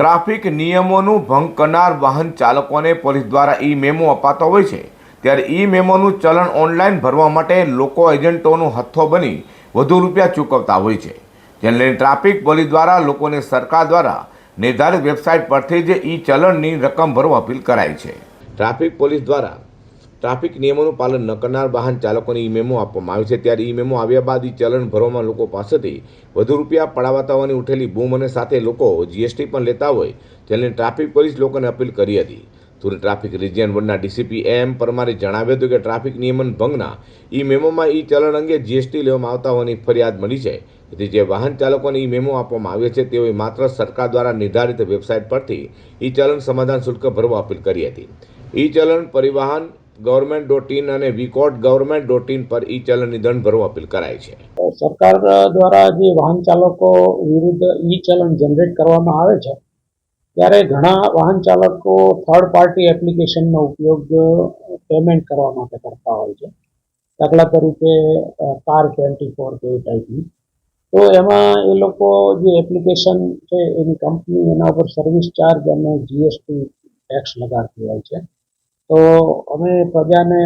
Traffic નિયમોનું ભંગ કરનાર વાહન ચાલકોને પોલીસ દ્વારા ઈ મેમો અપાતો હોય છે. ત્યારે ઈ મેમોનું ચલણ ઓનલાઈન ભરવા માટે લોકો એજન્ટોનો હથ્થો બની વધુ રૂપિયા ચૂકવતા હોય છે. જેને લઈને ટ્રાફિક પોલીસ દ્વારા લોકોને સરકાર દ્વારા નિર્ધારિત વેબસાઇટ પરથી જ ઈ ચલણની રકમ ભરવા અપીલ કરાઈ છે. ટ્રાફિક પોલીસ દ્વારા ટ્રાફિક નિયમોનું પાલન ન કરનાર વાહન ચાલકોને ઈ મેમો આપવામાં આવે છે. ત્યારે ઈ મેમો આવ્યા બાદ ઈ ચલણ ભરવામાં લોકો પાસેથી વધુ રૂપિયા પડાવતા હોવાની ઉઠેલી બૂમ અને સાથે લોકો જીએસટી પણ લેતા હોય, જેને ટ્રાફિક પોલીસ લોકોને અપીલ કરી હતી. સુરત ટ્રાફિક રિજિયન વનના ડીસીપી એમ પરમારે જણાવ્યું હતું કે ટ્રાફિક નિયમન ભંગના ઈ મેમોમાં ઈ ચલણ અંગે જીએસટી લેવામાં આવતા હોવાની ફરિયાદ મળી છે. તેથી જે વાહન ચાલકોને ઈ મેમો આપવામાં આવ્યો છે, તેઓએ માત્ર સરકાર દ્વારા નિર્ધારિત વેબસાઇટ પરથી ઈ ચલણ સમાધાન શુલ્ક ભરવા અપીલ કરી હતી. ઈ ચલણ પરિવહન ગવર્મેન્ટ ડોટ ઇન અને વીકોટ ગવર્મેન્ટ ડોટ ઇન પર ઈ ચલણની દંડ ભરવા અપીલ કરાય છે. સરકાર દ્વારા જે વાહન ચાલકો વિરુદ્ધ ઈ ચલણ જનરેટ કરવામાં આવે છે, ત્યારે ઘણા વાહન ચાલકો થર્ડ પાર્ટી એપ્લિકેશનનો ઉપયોગ પેમેન્ટ કરવા માટે કરતા હોય છે. દાખલા તરીકે કાર ટ્વેન્ટી ફોર કે ટાઈપની તો એમાં એ લોકો જે એપ્લિકેશન છે, એની કંપની એના ઉપર સર્વિસ ચાર્જ અને જીએસટી ટેક્સ લગાડતી હોય છે. તો અમે પ્રજાને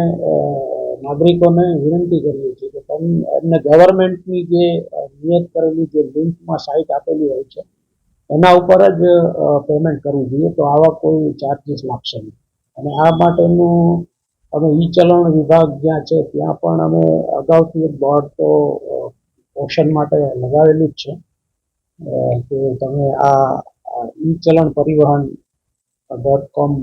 નાગરિકોને વિનંતી કરીએ છીએ કે તમે એમને ગવર્મેન્ટની જે નિયત કરેલી જે લિંકમાં સાઇટ આપેલી હોય છે, એના ઉપર જ પેમેન્ટ કરવું જોઈએ. તો આવા કોઈ ચાર્જીસ લાગશે નહીં. અને આ માટેનું અમે ઈ ચલણ વિભાગ જ્યાં છે, ત્યાં પણ અમે અગાઉથી એક બોર્ડ તો ઓપ્શન માટે લગાવેલું જ છે. કે તમે આ ઈ ચલણ પરિવહન ડોટ કોમ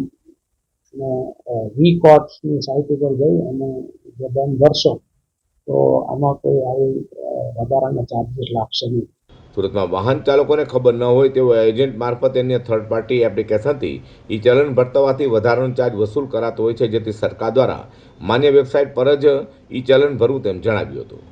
વી કોર્ટ્સની સાઇટ ઉપર જઈ અને જો દંડ ભરશો તો આમાં કોઈ આવી વધારાના ચાર્જીસ લાગશે નહીં. સુરતમાં વાહન ચાલકોને ખબર ન હોય તેવો એજન્ટ મારફત અન્ય થર્ડ પાર્ટી એપ્લિકેશનથી ઈ ચલણ ભરતવાથી વધારાનો ચાર્જ વસૂલ કરાતો હોય છે, જેથી સરકાર દ્વારા માન્ય વેબસાઇટ પર જ ઈ ચલણ ભરવું તેમ જણાવ્યું હતું.